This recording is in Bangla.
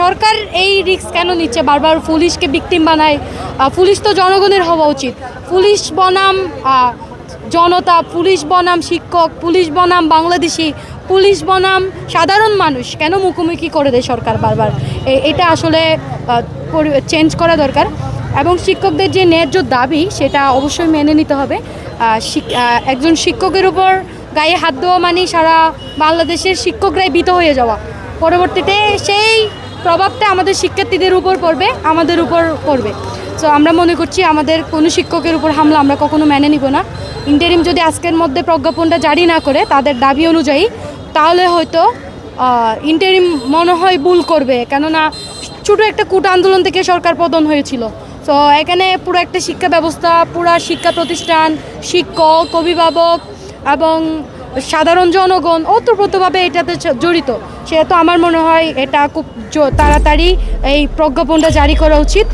সরকার এই রিস্ক কেন নিচ্ছে? বারবার পুলিশকে বিক্টিম বানায়। পুলিশ তো জনগণের হওয়া উচিত। পুলিশ বনাম জনতা, পুলিশ বনাম শিক্ষক, পুলিশ বনাম বাংলাদেশি, পুলিশ বনাম সাধারণ মানুষ। কেন মুখোমুখি করে দেয় সরকার বারবার? এটা আসলে চেঞ্জ করা দরকার। এবং শিক্ষকদের যে ন্যায্য দাবি, সেটা অবশ্যই মেনে নিতে হবে। একজন শিক্ষকের উপর গায়ে হাত দেওয়া মানে সারা বাংলাদেশের শিক্ষকরাই ভীত হয়ে যাওয়া। পরবর্তীতে সেই প্রভাবটা আমাদের শিক্ষার্থীদের উপর পড়বে, আমাদের উপর পড়বে। সো আমরা মনে করছি আমাদের কোনো শিক্ষকের উপর হামলা আমরা কখনো মেনে নিব না। ইন্টারিম যদি আজকের মধ্যে প্রজ্ঞাপনটা জারি না করে তাদের দাবি অনুযায়ী, তাহলে হয়তো ইন্টারিম মনে হয় ভুল করবে। কেননা ছোটো একটা কূট আন্দোলন থেকে সরকার পতন হয়েছিল। তো এখানে পুরো একটা শিক্ষা ব্যবস্থা, পুরো শিক্ষা প্রতিষ্ঠান, শিক্ষক, অভিভাবক এবং সাধারণ জনগণ ওতপ্রোতভাবে এটাতে জড়িত। সেহেতু আমার মনে হয় এটা খুব তাড়াতাড়ি এই প্রজ্ঞাপনটা জারি করা উচিত।